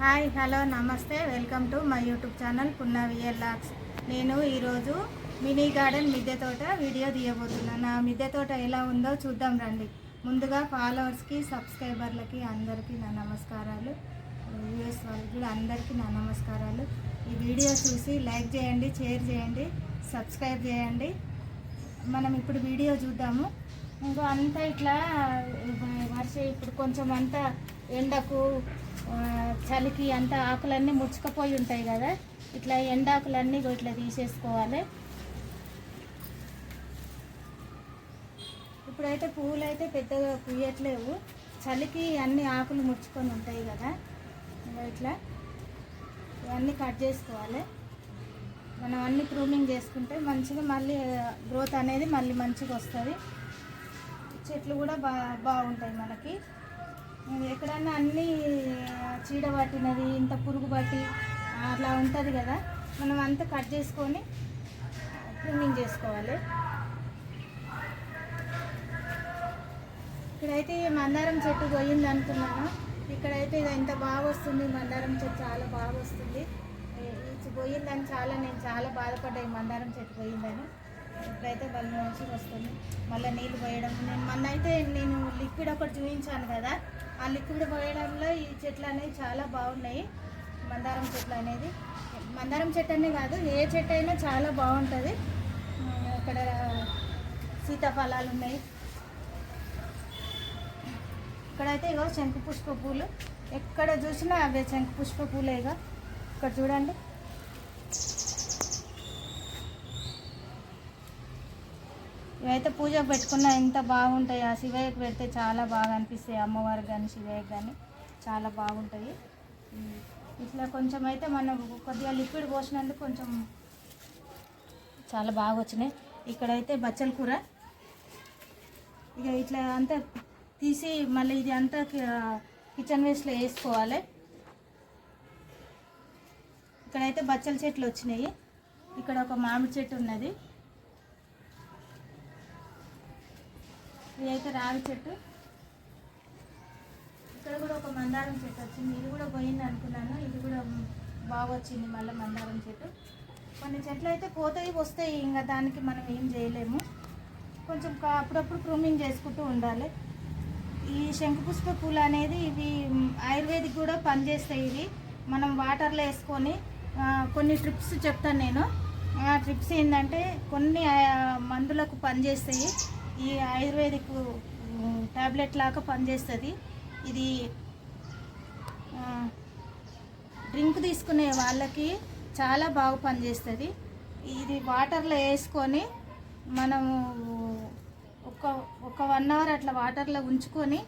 Hi hello నమస్తే. Welcome to my YouTube channel Punna vlogs. నేను ఈరోజు మినీ గార్డెన్ మిద్దె తోట వీడియో తీయబోతున్నాను. నా మిద్దె తోట ఎలా ఉందో చూద్దాం రండి. ముందుగా ఫాలోవర్స్కి సబ్స్క్రైబర్లకి అందరికీ నా నమస్కారాలు. వ్యూస్ వాళ్ళకి కూడా అందరికీ నా నమస్కారాలు. ఈ వీడియో చూసి లైక్ చేయండి షేర్ చేయండి సబ్స్క్రైబ్ చేయండి. మనం ఇప్పుడు వీడియో చూద్దాము. ఇంకో అంతా ఇట్లా వర్ష ఇప్పుడు కొంచెం అంతా ఎండకు చలికి అంత ఆకులన్నీ ముడుచుకుపోయి ఉంటాయి కదా. ఇట్లా ఎండాకులన్నీ ఇట్లా తీసేసుకోవాలి. ఇప్పుడైతే పువ్వులు అయితే పెద్దగా పూయట్లేవు. చలికి అన్ని ఆకులు ముడుచుకొని ఉంటాయి కదా. ఇట్లా ఇవన్నీ కట్ చేసుకోవాలి. మనం అన్ని ప్రూనింగ్ చేసుకుంటే మంచిగా మళ్ళీ గ్రోత్ అనేది మళ్ళీ మంచిగా వస్తుంది. చెట్లు కూడా బా బాగుంటాయి మనకి. ఎక్కడన్నా అన్ని చీడ పట్టినది ఇంత పురుగు పట్టి అట్లా ఉంటుంది కదా. మనం అంతా కట్ చేసుకొని క్లీనింగ్ చేసుకోవాలి. ఇక్కడైతే మందారం చెట్టు పోయింది అనుకున్నాను. ఇక్కడైతే ఇది ఎంత బాగా వస్తుంది మందారం చెట్టు చాలా బాగా వస్తుంది. పోయిందని చాలా నేను చాలా బాధపడ్డా ఈ మందారం చెట్టు పోయిందని. ఇప్పుడైతే వాళ్ళు మంచిగా వస్తుంది. మళ్ళీ నీళ్ళు పోయడం. నేను మొన్న అయితే నేను లిక్విడ్ ఒకటి చూపించాను కదా. ఆ లిక్విడ్ పోయడంలో ఈ చెట్లు అనేవి చాలా బాగున్నాయి. మందారం చెట్లు అనేది. మందారం చెట్టు అనే కాదు ఏ చెట్టు అయినా చాలా బాగుంటుంది. అక్కడ ఇక్కడ సీతాఫలాలు ఉన్నాయి. ఇక్కడైతే ఇగో శంకు పుష్ప పూలు. ఎక్కడ చూసినా అవే శంకు పుష్ప పూలే ఇక ఇక్కడ చూడండి. ఇవైతే పూజకు పెట్టుకున్నా ఎంత బాగుంటాయి. ఆ శివయ్యకి పెడితే చాలా బాగా అనిపిస్తాయి. అమ్మవారికి కానీ శివయ్యకి కానీ చాలా బాగుంటాయి. ఇట్లా కొంచెం అయితే మనం కొద్దిగా లిక్విడ్ పోసినందుకు కొంచెం చాలా బాగా వచ్చినాయి. ఇక్కడైతే బచ్చల కూర. ఇక ఇట్లా అంతా తీసి మళ్ళీ ఇది అంతా కిచెన్ వేస్ట్లో వేసుకోవాలి. ఇక్కడైతే బచ్చల చెట్లు వచ్చినాయి. ఇక్కడ ఒక మామిడి చెట్టు ఉన్నది. ఇదైతే రావి చెట్టు. ఇక్కడ కూడా ఒక మందారం చెట్టు వచ్చింది. ఇది కూడా పోయింది అనుకున్నాను. ఇది కూడా బాగా వచ్చింది మళ్ళీ మందారం చెట్టు. కొన్ని చెట్లు అయితే పోతాయి వస్తాయి. ఇంకా దానికి మనం ఏం చేయలేము. కొంచెం అప్పుడప్పుడు ప్రూమింగ్ చేసుకుంటూ ఉండాలి. ఈ శంఖపుష్ప పూలు అనేది ఇవి ఆయుర్వేదిక్ కూడా పనిచేస్తాయి ఇవి. మనం వాటర్లో వేసుకొని కొన్ని ట్రిప్స్ చెప్తాను నేను. ఆ ట్రిప్స్ ఏంటంటే కొన్ని మందులకు పనిచేస్తాయి. ఈ ఆయుర్వేదిక్ టాబ్లెట్ లాగా పనిచేస్తుంది. ఇది డ్రింక్ తీసుకునే వాళ్ళకి చాలా బాగా పనిచేస్తుంది. ఇది వాటర్లో వేసుకొని మనము ఒక ఒక వన్ అవర్ అట్లా వాటర్లో ఉంచుకొని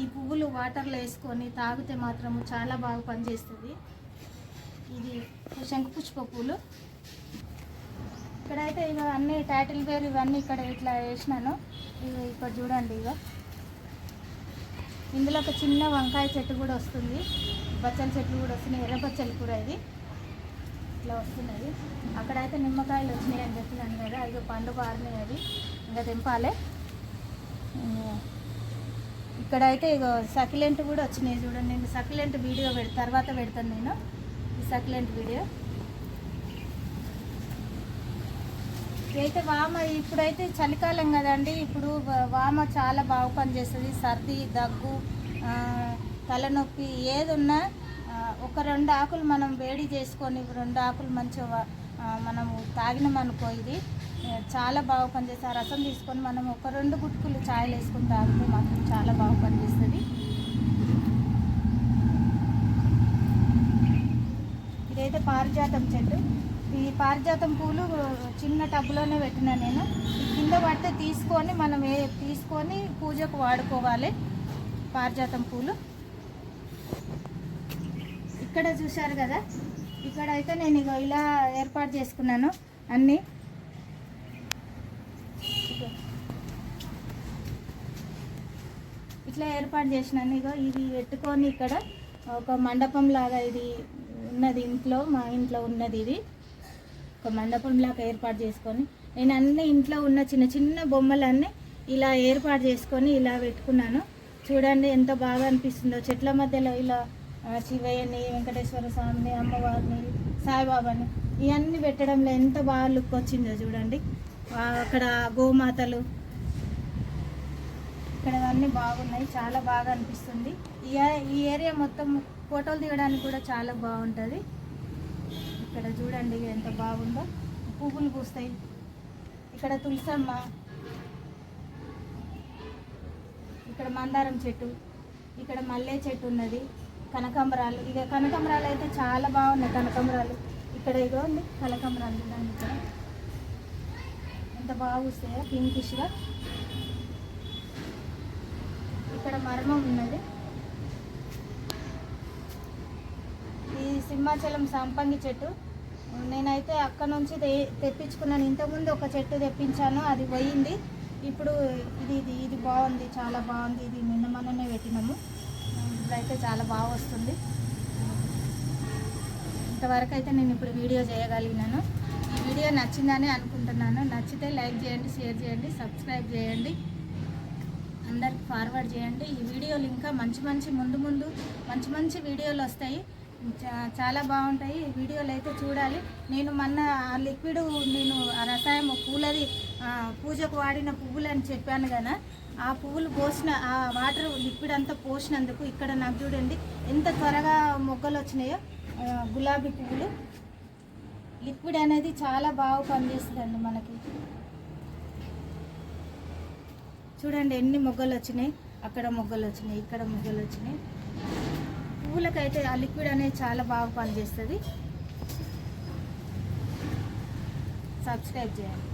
ఈ పువ్వులు వాటర్లో వేసుకొని తాగితే మాత్రము చాలా బాగా పనిచేస్తుంది. ఇది శంఖపుష్ప పూలు. ఇక్కడైతే ఇక అన్ని టైటిల్ పేరు ఇవన్నీ ఇక్కడ ఇట్లా వేసినాను. ఇవి ఇక్కడ చూడండి ఇక ఇందులో ఒక చిన్న వంకాయ చెట్టు కూడా వస్తుంది. బచ్చల చెట్లు కూడా వస్తున్నాయి. ఎర్ర కూర ఇది. ఇట్లా వస్తున్నది అక్కడైతే నిమ్మకాయలు వచ్చినాయి అని చెప్పినాను కదా. అది పండు పారినాయి అది ఇంకా తెంపాలి. ఇక్కడైతే ఇక సకిలెంట్ కూడా వచ్చినాయి చూడండి. నేను సకిలెంట్ వీడియో పెడ తర్వాత పెడతాను నేను. ఈ సకిలెంట్ వీడియో. అయితే వామ ఇప్పుడైతే చలికాలం కదండి. ఇప్పుడు వామ చాలా బాగా పనిచేస్తుంది. సర్ది దగ్గు తలనొప్పి ఏదున్నా ఒక రెండు ఆకులు మనం వేడి చేసుకొని రెండు ఆకులు మంచిగా మనము తాగినామనుకో ఇది చాలా బాగా పనిచేస్తుంది. రసం తీసుకొని మనం ఒక రెండు గుట్టుకులు ఛాయలు వేసుకొని తాగితే మాత్రం చాలా బాగా పనిచేస్తుంది. ఇదైతే పారిజాతం చెట్టు. పారిజాతం పూలు చిన్న టబ్లోనే పెట్టినా నేను. కింద పడితే తీసుకొని మనం ఏ తీసుకొని పూజకు వాడుకోవాలి పారిజాతం పూలు. ఇక్కడ చూశారు కదా? ఇక్కడ అయితే నేను ఇగో ఇలా ఏర్పాటు చేసుకున్నాను అన్నీ. ఇట్లా ఏర్పాటు చేసినాను ఇగో. ఇది పెట్టుకొని ఇక్కడ ఒక మండపం లాగా ఇది ఉన్నది ఇంట్లో మా ఇంట్లో ఉన్నది ఇది. ఒక మండపం లాగా ఏర్పాటు చేసుకొని నేను అన్ని ఇంట్లో ఉన్న చిన్న చిన్న బొమ్మలన్నీ ఇలా ఏర్పాటు చేసుకొని ఇలా పెట్టుకున్నాను. చూడండి ఎంత బాగా అనిపిస్తుందో. చెట్ల మధ్యలో ఇలా శివయ్యని వెంకటేశ్వర స్వామిని అమ్మవారిని సాయిబాబాని ఇవన్నీ పెట్టడంలో ఎంత బాగా లుక్ వచ్చిందో చూడండి. అక్కడ గోమాతలు ఇక్కడ అన్నీ బాగున్నాయి. చాలా బాగా అనిపిస్తుంది. ఈ ఈ ఏరియా మొత్తం ఫోటోలు దిగడానికి కూడా చాలా బాగుంటుంది. ఇక్కడ చూడండి ఎంత బాగుందో. పువ్వులు పూస్తాయి. ఇక్కడ తులసమ్మ. ఇక్కడ మందారం చెట్టు. ఇక్కడ మల్లె చెట్టు ఉన్నది. కనకాంబరాలు. ఇక కనకాంబరాలు అయితే చాలా బాగున్నాయి. కనకాంబరాలు. ఇక్కడ ఇగో ఉంది కనకాంబరాలు చూడండి ఇక్కడ. ఎంత బాగా వస్తాయో పింకిష్గా. ఇక్కడ మర్మం ఉన్నది ఈ సింహాచలం సంపంగి చెట్టు. నేనైతే అక్కడ నుంచి తెప్పించుకున్నాను. ఇంతకుముందు ఒక చెట్టు తెప్పించాను. అది పోయింది. ఇప్పుడు ఇది ఇది ఇది బాగుంది. చాలా బాగుంది. ఇది నిన్న మొన్ననే పెట్టినాము. ఇప్పుడైతే చాలా బాగా వస్తుంది. ఇంతవరకు అయితే నేను ఇప్పుడు వీడియో చేయగలిగినాను. ఈ వీడియో నచ్చిందని అనుకుంటున్నాను. నచ్చితే లైక్ చేయండి షేర్ చేయండి సబ్స్క్రైబ్ చేయండి. అందరికి ఫార్వర్డ్ చేయండి. ఈ వీడియోలు ఇంకా మంచి మంచి ముందు ముందు మంచి మంచి వీడియోలు వస్తాయి. చాలా బాగుంటాయి. వీడియోలు అయితే చూడాలి. నేను మొన్న ఆ లిక్విడ్ నేను ఆ రసాయం పూలది పూజకు వాడిన పువ్వులు అని చెప్పాను కదా. ఆ పువ్వులు పోసిన ఆ వాటర్ లిక్విడ్ అంతా పోసినందుకు ఇక్కడ నాకు చూడండి ఎంత త్వరగా మొగ్గలు వచ్చినాయో గులాబీ పువ్వులు. లిక్విడ్ అనేది చాలా బాగా పనిచేస్తుందండి మనకి. చూడండి ఎన్ని మొగ్గలు వచ్చినాయి. అక్కడ మొగ్గలు వచ్చినాయి ఇక్కడ మొగ్గలు వచ్చినాయి. పువ్వులకైతే ఆ లిక్విడ్ అనేది చాలా బాగా పనిచేస్తుంది. సబ్స్క్రైబ్ చేయండి.